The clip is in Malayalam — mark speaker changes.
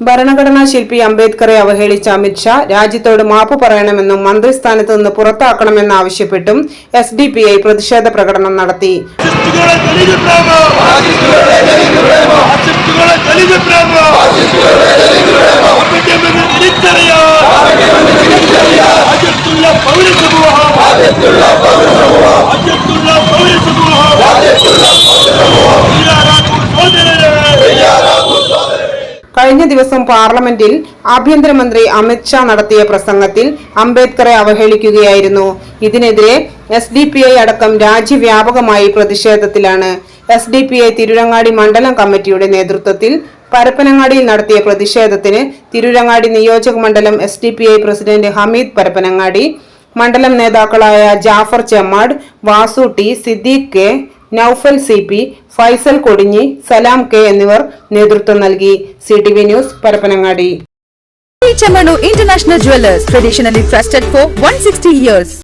Speaker 1: ഭരണഘടനാ ശില്പി അംബേദ്കറെ അവഹേളിച്ച അമിത്ഷാ രാജ്യത്തോട് മാപ്പ് പറയണമെന്നും മന്ത്രിസ്ഥാനത്ത് നിന്ന് പുറത്താക്കണമെന്നാവശ്യപ്പെട്ടും എസ് ഡി പി ഐ പ്രതിഷേധ പ്രകടനം നടത്തി.
Speaker 2: ഫാസിസ്റ്റുകളെ
Speaker 1: കഴിഞ്ഞ ദിവസം പാർലമെന്റിൽ ആഭ്യന്തരമന്ത്രി അമിത്ഷാ നടത്തിയ പ്രസംഗത്തിൽ അംബേദ്കറെ അവഹേളിക്കുകയായിരുന്നു. ഇതിനെതിരെ എസ് ഡി പി ഐ അടക്കം രാജ്യവ്യാപകമായി പ്രതിഷേധത്തിലാണ്. S D P I Tirurangadi മണ്ഡലം കമ്മിറ്റിയുടെ നേതൃത്വത്തിൽ പരപ്പനങ്ങാടിയിൽ നടത്തിയ പ്രതിഷേധത്തിന് തിരുരങ്ങാടി നിയോജക മണ്ഡലം S D P I president Hameed Parappanangadi മണ്ഡലം നേതാക്കളായ Jafar Chemmad Vasu T Siddique K Naufal C P Faisal Kodinji Salam K എന്നിവർ നേതൃത്വം നൽകി. C T V news Parappanangadi.
Speaker 3: International jewellers traditionally for one sixty years